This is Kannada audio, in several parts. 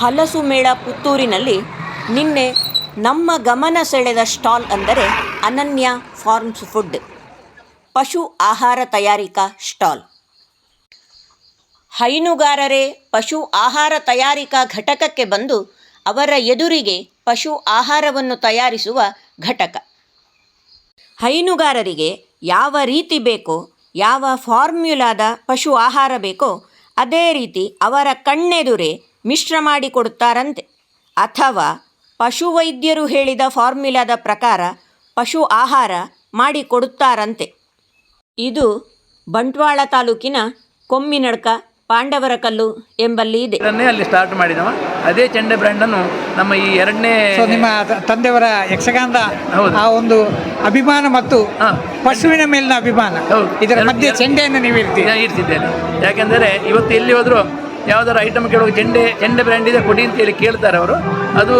ಹಲಸು ಮೇಳ ಪುತ್ತೂರಿನಲ್ಲಿ ನಿನ್ನೆ ನಮ್ಮ ಗಮನ ಸೆಳೆದ ಸ್ಟಾಲ್ ಅಂದರೆ ಅನನ್ಯ ಫಾರ್ಮ್ಸ್ ಫುಡ್, ಪಶು ಆಹಾರ ತಯಾರಿಕಾ ಸ್ಟಾಲ್. ಹೈನುಗಾರರೇ, ಪಶು ಆಹಾರ ತಯಾರಿಕಾ ಘಟಕಕ್ಕೆ ಬಂದು ಅವರ ಎದುರಿಗೆ ಪಶು ಆಹಾರವನ್ನು ತಯಾರಿಸುವ ಘಟಕ. ಹೈನುಗಾರರಿಗೆ ಯಾವ ರೀತಿ ಬೇಕೋ, ಯಾವ ಫಾರ್ಮ್ಯುಲಾದ ಪಶು ಆಹಾರ ಬೇಕೋ, ಅದೇ ರೀತಿ ಅವರ ಕಣ್ಣೆದುರೇ ಮಿಶ್ರ ಮಾಡಿ ಕೊಡುತ್ತಾರಂತೆ. ಅಥವಾ ಪಶುವೈದ್ಯರು ಹೇಳಿದ ಫಾರ್ಮ್ಯುಲಾದ ಪ್ರಕಾರ ಪಶು ಆಹಾರ ಮಾಡಿ ಕೊಡುತ್ತಾರಂತೆ. ಇದು ಬಂಟ್ವಾಳ ತಾಲೂಕಿನ ಕೊಮ್ಮಿನಡ್ಕ ಪಾಂಡವರಕಲ್ಲು ಎಂಬಲ್ಲಿ ಇದೆ. ಅಲ್ಲಿ ಸ್ಟಾರ್ಟ್ ಮಾಡಿದವ. ಅದೇ ಚೆಂಡೆ ಬ್ರ್ಯಾಂಡನ್ನು ನಮ್ಮ ಈ ಎರಡನೇ ಸೊ ನಿಮ್ಮ ತಂದೆಯವರ ಯಕ್ಷಗಾನದ ಆ ಒಂದು ಅಭಿಮಾನ ಮತ್ತು. ಪಶುವಿನ ಮೇಲಿನ ಅಭಿಮಾನ. ಇದರ ಮಧ್ಯೆ ಚೆಂಡೆಯನ್ನು ನೀವು ಇರ್ತೀರಿ ಇರ್ತಿದ್ದೇನೆ ಯಾಕೆಂದರೆ ಇವತ್ತು ಎಲ್ಲಿ ಹೋದರೂ ಯಾವ್ದಾದ್ರು ಐಟಮ್ ಕೇಳುವಾಗ ಚೆಂಡೆ ಚೆಂಡೆ ಬ್ರ್ಯಾಂಡ್ ಇದೆ, ಕೊಡಿ ಅಂತ ಹೇಳಿ ಕೇಳ್ತಾರೆ ಅವರು. ಅದು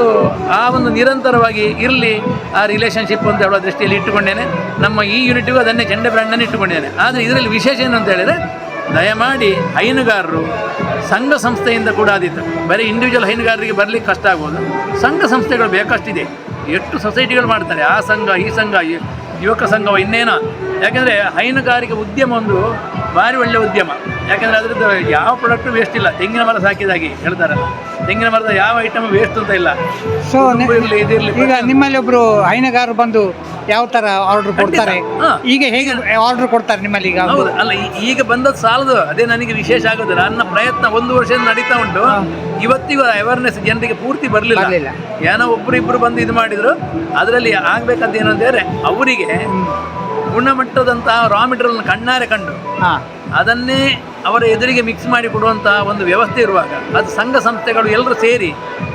ಆ ಒಂದು ನಿರಂತರವಾಗಿ ಇರಲಿ, ಆ ರಿಲೇಷನ್ಶಿಪ್ ಅಂತ ಹೇಳೋ ದೃಷ್ಟಿಯಲ್ಲಿ ಇಟ್ಟುಕೊಂಡೇನೆ. ನಮ್ಮ ಈ ಯೂನಿಟಿಗೂ ಅದನ್ನೇ ಚೆಂಡೆ ಬ್ರ್ಯಾಂಡನ್ನು ಇಟ್ಟುಕೊಂಡೇನೆ. ಆದರೆ ಇದರಲ್ಲಿ ವಿಶೇಷ ಏನು ಅಂತ ಹೇಳಿದರೆ, ದಯಮಾಡಿ ಹೈನುಗಾರರು, ಸಂಘ ಸಂಸ್ಥೆಯಿಂದ ಕೂಡ ಆದೀತು. ಬರೀ ಇಂಡಿವಿಜುವಲ್ ಹೈನುಗಾರರಿಗೆ ಬರಲಿಕ್ಕೆ ಕಷ್ಟ ಆಗ್ಬೋದು. ಸಂಘ ಸಂಸ್ಥೆಗಳು ಬೇಕಷ್ಟಿದೆ. ಎಷ್ಟು ಸೊಸೈಟಿಗಳು ಮಾಡ್ತಾರೆ, ಆ ಸಂಘ, ಈ ಸಂಘ ಯುವಕ ಸಂಘವ ಇನ್ನೇನೋ. ಯಾಕೆಂದರೆ ಹೈನುಗಾರಿಕೆ ಉದ್ಯಮ ಒಂದು ಭಾರಿ ಒಳ್ಳೆಯ ಉದ್ಯಮ. ಯಾಕೆಂದರೆ ಅದರದ್ದು ಯಾವ ಪ್ರಾಡಕ್ಟು ವೇಸ್ಟ್ ಇಲ್ಲ. ತೆಂಗಿನ ಮರ ಸಾಕಿದಾಗಿ ಹೇಳ್ತಾರಲ್ಲ ತೆಂಗಿನ ಮರದ ಯಾವ ಐಟಮ್ ವೇಸ್ಟ್ ಅಂತ ಇಲ್ಲ. ಸೊ ಇರ್ಲಿ, ಇದಿರ್ಲಿ, ಈಗ ನಿಮ್ಮಲ್ಲಿ ಒಬ್ರು ಹೈನುಗಾರರು ಬಂದು ಯಾವ ತರ ಆರ್ಡರ್ ಕೊಡ್ತಾರೆ. ಈಗ ಹೇಗೆ ಆರ್ಡರ್ ಕೊಡ್ತಾರೆ ನಿಮ್ಮಲ್ಲಿ ಈಗ? ಹೌದು. ಅಲ್ಲ ಈಗ ಬಂದದ್ದು ಸಾಲದು. ಅದೇ ನನಗೆ ವಿಶೇಷ ಆಗೋದು. ನನ್ನ ಪ್ರಯತ್ನ ಒಂದು ವರ್ಷದಿಂದ ನಡೀತಾ ಉಂಟು. ಇವತ್ತಿಗೂ ಅವೇರ್ನೆಸ್ ಜನರಿಗೆ ಪೂರ್ತಿ ಬರಲಿಲ್ಲ. ಏನೋ ಒಬ್ರು ಇಬ್ರು ಬಂದು ಇದು ಮಾಡಿದ್ರು. ಅದರಲ್ಲಿ ಆಗ್ಬೇಕಂತ ಏನು ಅಂತ ಹೇಳಿದ್ರೆ ಅವರಿಗೆ ಗುಣಮಟ್ಟದಂತಹ ರಾ ಮೆಟೀರಿಯಲ್ ಕಣ್ಣಾರೆ ಕಂಡು ಹಾ. ಅದನ್ನೇ ಅವರ ಎದುರಿಗೆ ಮಿಕ್ಸ್ ಮಾಡಿ ಕೊಡುವಂತಹ ಒಂದು ವ್ಯವಸ್ಥೆ ಇರುವಾಗ ಅದು ಸಂಘ ಸಂಸ್ಥೆಗಳು ಎಲ್ಲರೂ ಸೇರಿ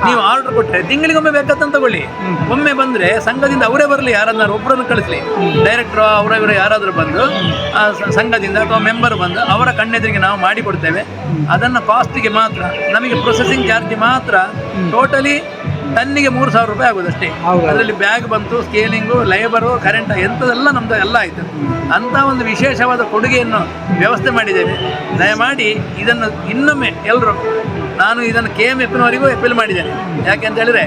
ನೀವು ಆರ್ಡರ್ ಕೊಟ್ಟರೆ ತಿಂಗಳಿಗೊಮ್ಮೆ ಬೇಕಂತ ತಗೊಳ್ಳಿ. ಒಮ್ಮೆ ಬಂದರೆ ಸಂಘದಿಂದ ಅವರೇ ಬರಲಿ ಯಾರನ್ನಾರು ಒಬ್ಬರನ್ನು ಕಳಿಸಲಿ. ಡೈರೆಕ್ಟರ್ ಅವರ ಇವರು ಯಾರಾದರೂ ಬಂದು ಆ ಸಂಘದಿಂದ ಅಥವಾ ಮೆಂಬರ್ ಬಂದು ಅವರ ಕಣ್ಣೆದುರಿಗೆ ನಾವು ಮಾಡಿಕೊಡ್ತೇವೆ ಅದನ್ನು ಕಾಸ್ಟಿಗೆ ಮಾತ್ರ ನಮಗೆ ಪ್ರೊಸೆಸಿಂಗ್ ಚಾರ್ಜ್ ಮಾತ್ರ ಟೋಟಲಿ ಟನ್ನಿಗೆ ಮೂರು ಸಾವಿರ ರೂಪಾಯಿ ಆಗೋದು ಅಷ್ಟೇ ಅದರಲ್ಲಿ ಬ್ಯಾಗ್ ಬಂತು ಸ್ಕೇಲಿಂಗು ಲೇಬರು ಕರೆಂಟ್ ಎಂಥದೆಲ್ಲ ನಮ್ಮದು ಎಲ್ಲ ಆಯಿತು. ಅಂಥ ಒಂದು ವಿಶೇಷವಾದ ಕೊಡುಗೆಯನ್ನು ವ್ಯವಸ್ಥೆ ಮಾಡಿದ್ದೇವೆ. ದಯಮಾಡಿ ಇದನ್ನು ಇನ್ನೊಮ್ಮೆ ಎಲ್ಲರೂ ನಾನು ಇದನ್ನು ಕೆ ಎಂ ಎಫ್ನವರಿಗೂ ಅಪೀಲ್ ಮಾಡಿದ್ದೇನೆ. ಯಾಕೆ ಅಂತ ಹೇಳಿದರೆ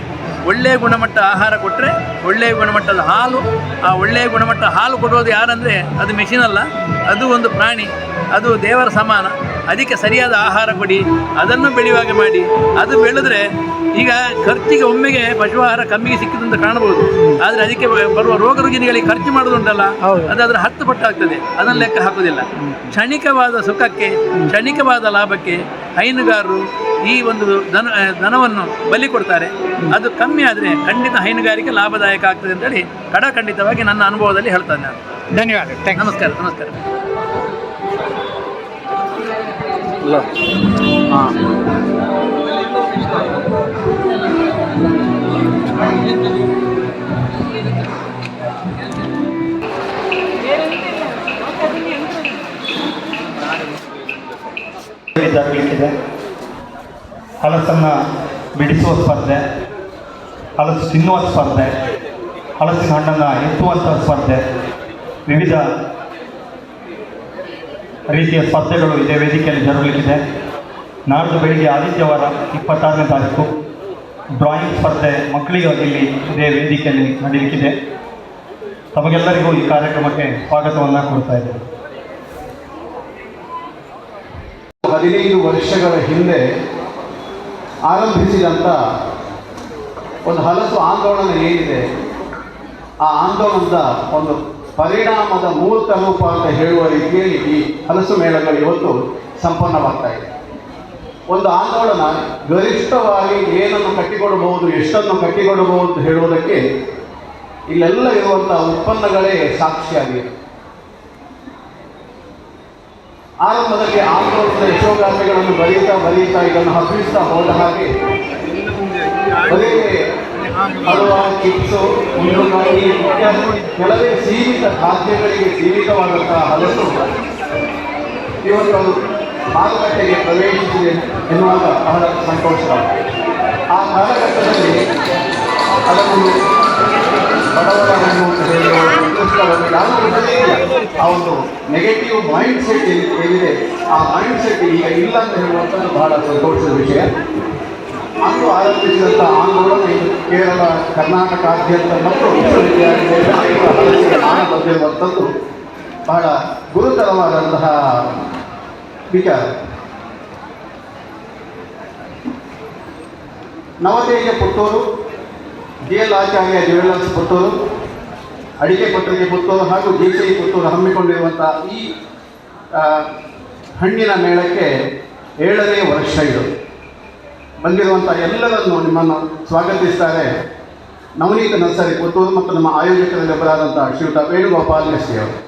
ಒಳ್ಳೆಯ ಗುಣಮಟ್ಟ ಆಹಾರ ಕೊಟ್ಟರೆ ಒಳ್ಳೆಯ ಗುಣಮಟ್ಟದ ಹಾಲು ಆ ಒಳ್ಳೆಯ ಗುಣಮಟ್ಟ ಹಾಲು ಕೊಡೋದು ಯಾರಂದರೆ ಅದು ಮೆಷಿನ್ ಅಲ್ಲ. ಅದು ಒಂದು ಪ್ರಾಣಿ ಅದು ದೇವರ ಸಮಾನ. ಅದಕ್ಕೆ ಸರಿಯಾದ ಆಹಾರ ಕೊಡಿ ಅದನ್ನು ಬೆಳೆಯುವಾಗ ಮಾಡಿ. ಅದು ಬೆಳೆದ್ರೆ ಈಗ ಖರ್ಚಿಗೆ ಒಮ್ಮೆಗೆ ಪಶು ಆಹಾರ ಕಮ್ಮಿಗೆ ಸಿಕ್ಕಿದೆ ಅಂತ ಕಾಣಬಹುದು. ಆದರೆ ಅದಕ್ಕೆ ಬರುವ ರೋಗ ರುಜಿನಗಳಿಗೆ ಖರ್ಚು ಮಾಡೋದುಂಟಲ್ಲ. ಅದು ಅದರ ಹತ್ತು ಪಟ್ಟು ಆಗ್ತದೆ ಅದನ್ನು ಲೆಕ್ಕ ಹಾಕೋದಿಲ್ಲ ಕ್ಷಣಿಕವಾದ ಸುಖಕ್ಕೆ ಕ್ಷಣಿಕವಾದ ಲಾಭಕ್ಕೆ ಹೈನುಗಾರರು ಈ ಒಂದು ದನ ದನವನ್ನು ಬಲಿ ಕೊಡ್ತಾರೆ. ಅದು ಕಮ್ಮಿ ಆದರೆ ಖಂಡಿತ ಹೈನುಗಾರಿಕೆ ಲಾಭದಾಯಕ ಆಗ್ತದೆ ಅಂತೇಳಿ ಕಡಖಂಡಿತವಾಗಿ ನನ್ನ ಅನುಭವದಲ್ಲಿ ಹೇಳ್ತಾನೆ ನಾನು. ಧನ್ಯವಾದ ನಮಸ್ಕಾರ ನಮಸ್ಕಾರ. ನಮಸ್ಕಾರ ಜರುಗಲಿಕ್ಕಿದೆ ಹಲಸನ್ನು ಬಿಡಿಸುವ ಸ್ಪರ್ಧೆ ಹಲಸು ತಿನ್ನುವ ಸ್ಪರ್ಧೆ ಹಲಸಿನ ಹಣ್ಣನ್ನು ಎತ್ತುವಂಥ ಸ್ಪರ್ಧೆ ವಿವಿಧ ರೀತಿಯ ಸ್ಪರ್ಧೆಗಳು ಇದೇ ವೇದಿಕೆಯಲ್ಲಿ ಜರುಗಲಿಕ್ಕಿದೆ. ನಾಡ್ದು ಬೆಳಿಗ್ಗೆ ಆದಿತ್ಯವಾರ ಇಪ್ಪತ್ತಾರನೇ ತಾರೀಕು ಡ್ರಾಯಿಂಗ್ ಸ್ಪರ್ಧೆ ಮಕ್ಕಳಿಗೆ ಇಲ್ಲಿ ಇದೇ ವೇದಿಕೆಯಲ್ಲಿ ನಡೆಯಲಿಕ್ಕಿದೆ ತಮಗೆಲ್ಲರಿಗೂ ಈ ಕಾರ್ಯಕ್ರಮಕ್ಕೆ ಸ್ವಾಗತವನ್ನು ಕೊಡ್ತಾ ಇದ್ದೇನೆ. ಹದಿನೈದು ವರ್ಷಗಳ ಹಿಂದೆ ಆರಂಭಿಸಿದಂಥ ಒಂದು ಹಲಸು ಆಂದೋಲನ ಏನಿದೆ, ಆ ಆಂದೋಲನದ ಒಂದು ಪರಿಣಾಮದ ಮೂರ್ತ ರೂಪ ಅಂತ ಹೇಳುವ ರೀತಿಯಲ್ಲಿ ಈ ಹಲಸು ಮೇಳಗಳು ಇವತ್ತು ಸಂಪನ್ನವಾಗ್ತಾ ಇದೆ. ಒಂದು ಆಂದೋಲನ ಗರಿಷ್ಠವಾಗಿ ಏನನ್ನು ಕಟ್ಟಿಕೊಡಬಹುದು, ಎಷ್ಟನ್ನು ಕಟ್ಟಿಕೊಡಬಹುದು ಅಂತ ಹೇಳುವುದಕ್ಕೆ ಇಲ್ಲೆಲ್ಲ ಇರುವಂಥ ಉತ್ಪನ್ನಗಳೇ ಸಾಕ್ಷಿಯಾಗಿವೆ. ಆರಂಭದಲ್ಲಿ ಆಂದೋಲನದ ಯಶೋಗಾಥೆಗಳನ್ನು ಬರೀತಾ ಬರೀತಾ ಇದನ್ನು ಹಬ್ಬಿಸ್ತಾ ಹೋದ ಹಾಗೆ ಬರೀ ಹಲವಾ ಚಿಪ್ಸು ಇತ್ಯಾದಿ ಕೆಲವೇ ಸೀಮಿತ ಖಾದ್ಯಗಳಿಗೆ ಸೀಮಿತವಾದಂತಹ ಹಲಸು ಇವತ್ತು ಮಾರುಕಟ್ಟೆಗೆ ಪ್ರವೇಶಿಸಿದೆ ಎನ್ನುವಾಗ ಬಹಳ ಸಂತೋಷ. ಆ ಕಾಲಘಟ್ಟದಲ್ಲಿ ಅದನ್ನು ಬಡವರ ಹಣ್ಣು ಆ ಒಂದು ನೆಗೆಟಿವ್ ಮೈಂಡ್ ಸೆಟ್ ಏನಿದೆ, ಆ ಮೈಂಡ್ ಸೆಟ್ ಈಗ ಇಲ್ಲ ಅಂತ ಹೇಳುವಂಥದ್ದು ಬಹಳ ಸಂತೋಷದ ವಿಷಯ. ಅಂದು ಆರಂಭಿಸಿದಂಥ ಆಂದೋಲನ ಇದು ಕೇರಳ, ಕರ್ನಾಟಕಾದ್ಯಂತ ಮತ್ತು ಬಂದಿರುವಂಥದ್ದು ಬಹಳ ಗುರುತರವಾದಂತಹ ವಿಚಾರ. Navateja Puttur G L Acharya jewellers Puttur Adike Patrike Puttur ಹಾಗೂ ಜೆ ಸಿ ಪುತ್ತೂರು ಹಮ್ಮಿಕೊಂಡಿರುವಂಥ ಈ ಹಣ್ಣಿನ ಮೇಳಕ್ಕೆ ಏಳನೇ ವರ್ಷ ಇದು. ಬಂದಿರುವಂಥ ಎಲ್ಲರನ್ನು ನಿಮ್ಮನ್ನು ಸ್ವಾಗತಿಸ್ತಾರೆ. ನವನೀತ ನರ್ಸರಿ ಪುತ್ತೂರು ಮತ್ತು ನಮ್ಮ ಆಯೋಜಕರಲ್ಲಿ ಒಬ್ಬರಾದಂಥ ಶ್ರೀಯುತ ವೇಣುಗೋಪಾಲ್ ಎಸ್ ಅವರು.